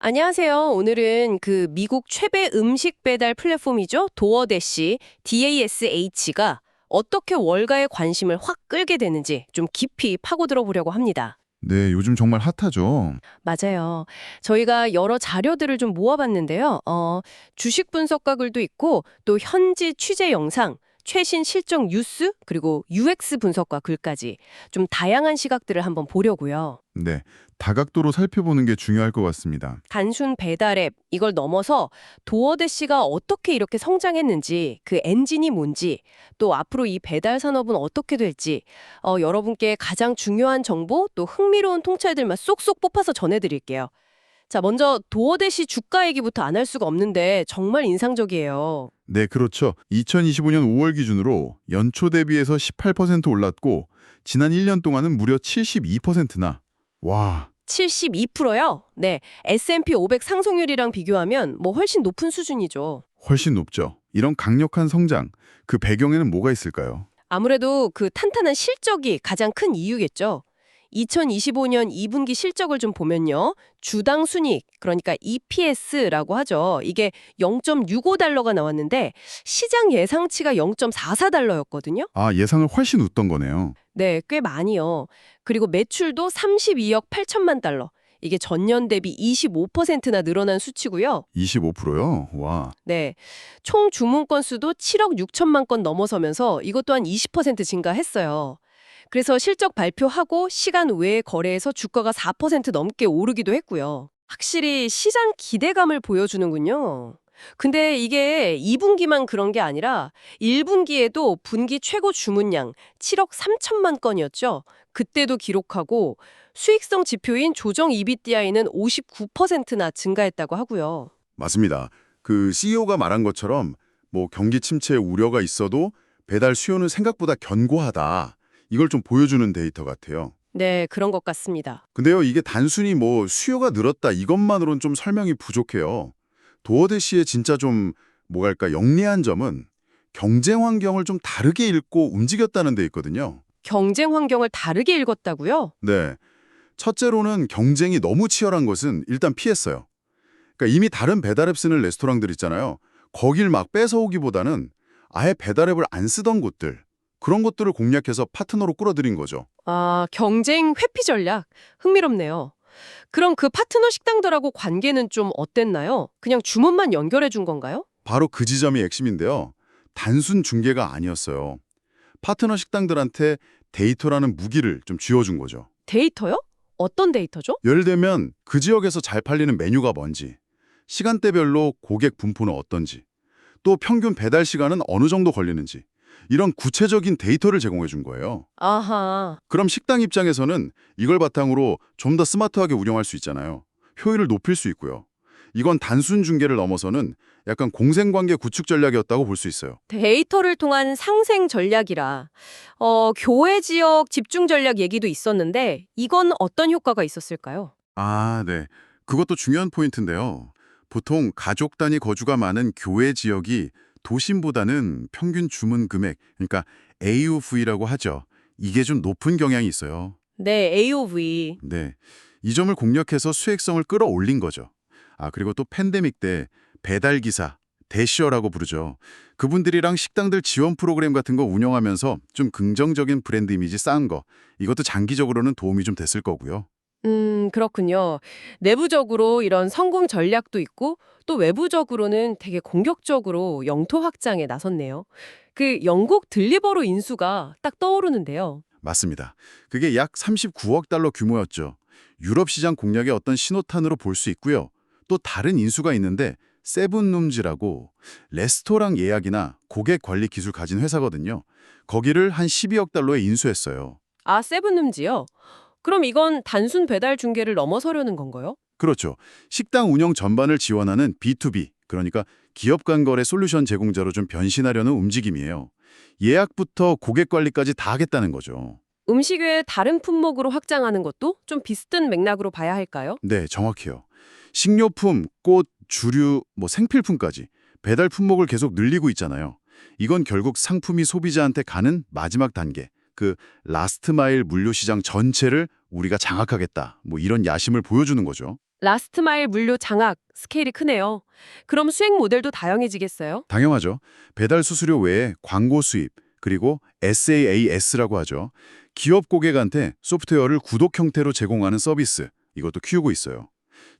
안녕하세요. 오늘은 그 미국 최대 음식 배달 플랫폼이죠. 도어대시 DASH가 어떻게 월가의 관심을 확 끌게 되는지 좀 깊이 파고들어 보려고 합니다. 네, 요즘 정말 핫하죠. 맞아요. 저희가 여러 자료들을 좀 모아봤는데요. 어, 주식 분석가 글도 있고 또 현지 취재 영상, 최신 실적 뉴스, 그리고 UX 분석가 글까지 좀 다양한 시각들을 한번 보려고요. 네, 다각도로 살펴보는 게 중요할 것 같습니다. 단순 배달 앱 이걸 넘어서 도어대시가 어떻게 이렇게 성장했는지 그 엔진이 뭔지 또 앞으로 이 배달 산업은 어떻게 될지 어, 여러분께 가장 중요한 정보 또 흥미로운 통찰들만 쏙쏙 뽑아서 전해드릴게요. 자 먼저 도어 대시 주가 얘기부터 안 할 수가 없는데 정말 인상적이에요. 네, 그렇죠. 2025년 5월 기준으로 연초 대비해서 18% 올랐고 지난 1년 동안은 무려 72%나. 와, 72%요? 네, S&P 500 상승률이랑 비교하면 뭐 훨씬 높은 수준이죠. 훨씬 높죠. 이런 강력한 성장, 그 배경에는 뭐가 있을까요? 아무래도 그 탄탄한 실적이 가장 큰 이유겠죠. 2025년 2분기 실적을 좀 보면요. 주당 순익, 그러니까 EPS라고 하죠. 이게 0.65달러가 나왔는데 시장 예상치가 0.44달러였거든요. 아, 예상을 훨씬 웃던 거네요. 네, 꽤 많이요. 그리고 매출도 32억 8천만 달러. 이게 전년 대비 25%나 늘어난 수치고요. 25%요? 와, 네. 총 주문 건수도 7억 6천만 건 넘어서면서 이것 또한 20% 증가했어요. 그래서 실적 발표하고 시간 외에 거래에서 주가가 4% 넘게 오르기도 했고요. 확실히 시장 기대감을 보여주는군요. 근데 이게 2분기만 그런 게 아니라 1분기에도 분기 최고 주문량 7억 3천만 건이었죠. 그때도 기록하고 수익성 지표인 조정 EBITDA는 59%나 증가했다고 하고요. 맞습니다. 그 CEO가 말한 것처럼 뭐 경기 침체 우려가 있어도 배달 수요는 생각보다 견고하다. 이걸 좀 보여주는 데이터 같아요. 네, 그런 것 같습니다. 근데요, 이게 단순히 뭐 수요가 늘었다 이것만으로는 좀 설명이 부족해요. 도어대시의 진짜 좀 뭐랄까 영리한 점은 경쟁 환경을 좀 다르게 읽고 움직였다는 데 있거든요. 경쟁 환경을 다르게 읽었다고요? 네. 첫째로는 경쟁이 너무 치열한 것은 일단 피했어요. 그러니까 이미 다른 배달앱 쓰는 레스토랑들 있잖아요. 거길 막 뺏어오기보다는 아예 배달앱을 안 쓰던 곳들, 그런 것들을 공략해서 파트너로 끌어들인 거죠. 아, 경쟁 회피 전략. 흥미롭네요. 그럼 그 파트너 식당들하고 관계는 좀 어땠나요? 그냥 주문만 연결해 준 건가요? 바로 그 지점이 핵심인데요. 단순 중개가 아니었어요. 파트너 식당들한테 데이터라는 무기를 좀 쥐어준 거죠. 데이터요? 어떤 데이터죠? 예를 들면 그 지역에서 잘 팔리는 메뉴가 뭔지, 시간대별로 고객 분포는 어떤지, 또 평균 배달 시간은 어느 정도 걸리는지 이런 구체적인 데이터를 제공해 준 거예요. 아하. 그럼 식당 입장에서는 이걸 바탕으로 좀 더 스마트하게 운영할 수 있잖아요. 효율을 높일 수 있고요. 이건 단순 중개를 넘어서는 약간 공생관계 구축 전략이었다고 볼 수 있어요. 데이터를 통한 상생 전략이라. 어, 교회 지역 집중 전략 얘기도 있었는데 이건 어떤 효과가 있었을까요? 아, 네. 그것도 중요한 포인트인데요. 보통 가족 단위 거주가 많은 교외 지역이 도심보다는 평균 주문 금액, 그러니까 AUV라고 하죠. 이게 좀 높은 경향이 있어요. 네, AOV. 네. 이 점을 공략해서 수익성을 끌어올린 거죠. 아, 그리고 또 팬데믹 때 배달기사, 대시어라고 부르죠. 그분들이랑 식당들 지원 프로그램 같은 거 운영하면서 좀 긍정적인 브랜드 이미지 쌓은 거. 이것도 장기적으로는 도움이 좀 됐을 거고요. 음, 그렇군요. 내부적으로 이런 성공 전략도 있고 또 외부적으로는 되게 공격적으로 영토 확장에 나섰네요. 그 영국 들리버로 인수가 딱 떠오르는데요. 맞습니다. 그게 약 39억 달러 규모였죠. 유럽 시장 공략의 어떤 신호탄으로 볼 수 있고요. 또 다른 인수가 있는데 세븐룸즈라고 레스토랑 예약이나 고객 관리 기술 가진 회사거든요. 거기를 한 12억 달러에 인수했어요. 아, 세븐룸지요? 그럼 이건 단순 배달 중개를 넘어서려는 건가요? 그렇죠. 식당 운영 전반을 지원하는 B2B, 그러니까 기업 간 거래 솔루션 제공자로 좀 변신하려는 움직임이에요. 예약부터 고객 관리까지 다 하겠다는 거죠. 음식 외에 다른 품목으로 확장하는 것도 좀 비슷한 맥락으로 봐야 할까요? 네, 정확해요. 식료품, 꽃, 주류, 뭐 생필품까지 배달 품목을 계속 늘리고 있잖아요. 이건 결국 상품이 소비자한테 가는 마지막 단계, 그 라스트 마일 물류 시장 전체를 우리가 장악하겠다. 뭐 이런 야심을 보여주는 거죠. 라스트 마일 물류 장악 스케일이 크네요. 그럼 수행 모델도 다양해지겠어요? 당연하죠. 배달 수수료 외에 광고 수입, 그리고 SaaS라고 하죠. 기업 고객한테 소프트웨어를 구독 형태로 제공하는 서비스, 이것도 키우고 있어요.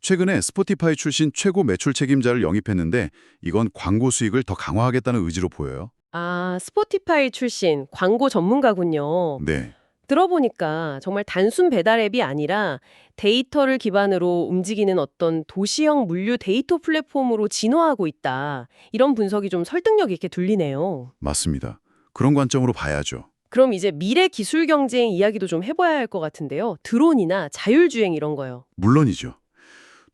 최근에 스포티파이 출신 최고 매출 책임자를 영입했는데 이건 광고 수익을 더 강화하겠다는 의지로 보여요. 아, 스포티파이 출신 광고 전문가군요. 네, 들어보니까 정말 단순 배달 앱이 아니라 데이터를 기반으로 움직이는 어떤 도시형 물류 데이터 플랫폼으로 진화하고 있다. 이런 분석이 좀 설득력 있게 들리네요. 맞습니다. 그런 관점으로 봐야죠. 그럼 이제 미래 기술 경쟁 이야기도 좀 해봐야 할 것 같은데요. 드론이나 자율주행 이런 거요. 물론이죠.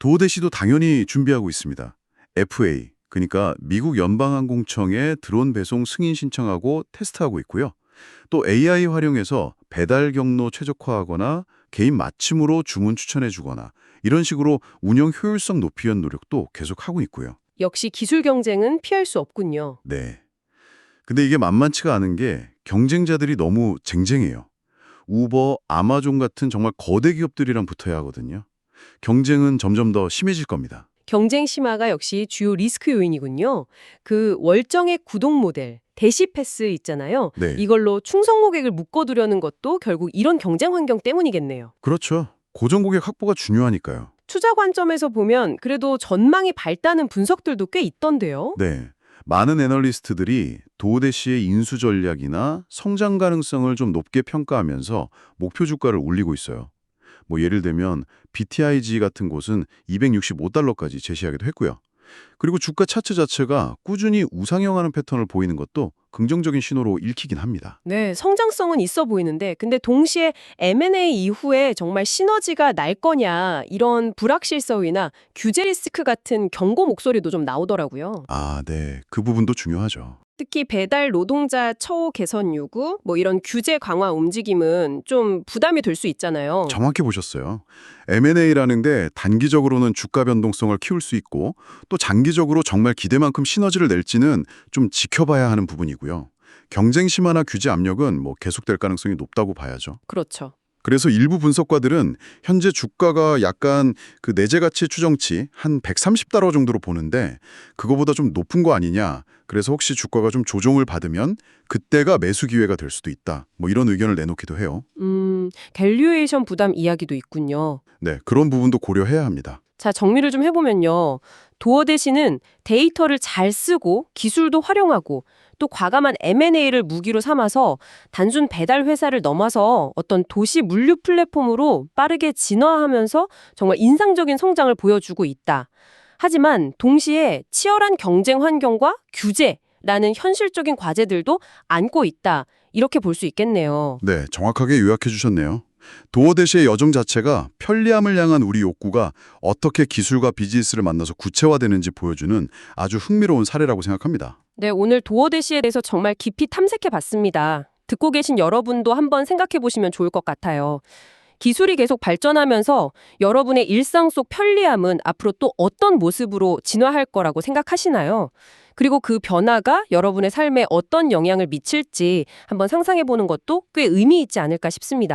도어대시도 당연히 준비하고 있습니다. FA, 그러니까 미국 연방항공청에 드론 배송 승인 신청하고 테스트하고 있고요. 또 AI 활용해서 배달 경로 최적화하거나 개인 맞춤으로 주문 추천해 주거나 이런 식으로 운영 효율성 높이 위한 노력도 계속하고 있고요. 역시 기술 경쟁은 피할 수 없군요. 네. 근데 이게 만만치가 않은 게 경쟁자들이 너무 쟁쟁해요. 우버, 아마존 같은 정말 거대 기업들이랑 붙어야 하거든요. 경쟁은 점점 더 심해질 겁니다. 경쟁 심화가 역시 주요 리스크 요인이군요. 그 월정액 구독 모델, 대시 패스 있잖아요. 네. 이걸로 충성 고객을 묶어두려는 것도 결국 이런 경쟁 환경 때문이겠네요. 그렇죠. 고정 고객 확보가 중요하니까요. 투자 관점에서 보면 그래도 전망이 밝다는 분석들도 꽤 있던데요. 네. 많은 애널리스트들이 도어대시의 인수 전략이나 성장 가능성을 좀 높게 평가하면서 목표 주가를 올리고 있어요. 뭐 예를 들면 BTIG 같은 곳은 265달러까지 제시하기도 했고요. 그리고 주가 차트 자체가 꾸준히 우상향하는 패턴을 보이는 것도 긍정적인 신호로 읽히긴 합니다. 네, 성장성은 있어 보이는데 근데 동시에 M&A 이후에 정말 시너지가 날 거냐 이런 불확실성이나 규제 리스크 같은 경고 목소리도 좀 나오더라고요. 아, 네. 그 부분도 중요하죠. 특히 배달 노동자 처우 개선 요구, 뭐 이런 규제 강화 움직임은 좀 부담이 될 수 있잖아요. 정확히 보셨어요. M&A라는 게 단기적으로는 주가 변동성을 키울 수 있고 또 장기적으로 정말 기대만큼 시너지를 낼지는 좀 지켜봐야 하는 부분이고요. 경쟁 심화나 규제 압력은 뭐 계속될 가능성이 높다고 봐야죠. 그렇죠. 그래서 일부 분석가들은 현재 주가가 약간 그 내재 가치 추정치 한 130달러 정도로 보는데 그거보다 좀 높은 거 아니냐. 그래서 혹시 주가가 좀 조정을 받으면 그때가 매수 기회가 될 수도 있다. 뭐 이런 의견을 내놓기도 해요. 음, 밸류에이션 부담 이야기도 있군요. 네, 그런 부분도 고려해야 합니다. 자, 정리를 좀 해보면요. 도어 대신은 데이터를 잘 쓰고 기술도 활용하고 또 과감한 M&A를 무기로 삼아서 단순 배달 회사를 넘어서 어떤 도시 물류 플랫폼으로 빠르게 진화하면서 정말 인상적인 성장을 보여주고 있다. 하지만 동시에 치열한 경쟁 환경과 규제라는 현실적인 과제들도 안고 있다. 이렇게 볼 수 있겠네요. 네, 정확하게 요약해 주셨네요. 도어대시의 여정 자체가 편리함을 향한 우리 욕구가 어떻게 기술과 비즈니스를 만나서 구체화되는지 보여주는 아주 흥미로운 사례라고 생각합니다. 네, 오늘 도어 대시에 대해서 정말 깊이 탐색해 봤습니다. 듣고 계신 여러분도 한번 생각해 보시면 좋을 것 같아요. 기술이 계속 발전하면서 여러분의 일상 속 편리함은 앞으로 또 어떤 모습으로 진화할 거라고 생각하시나요? 그리고 그 변화가 여러분의 삶에 어떤 영향을 미칠지 한번 상상해 보는 것도 꽤 의미 있지 않을까 싶습니다.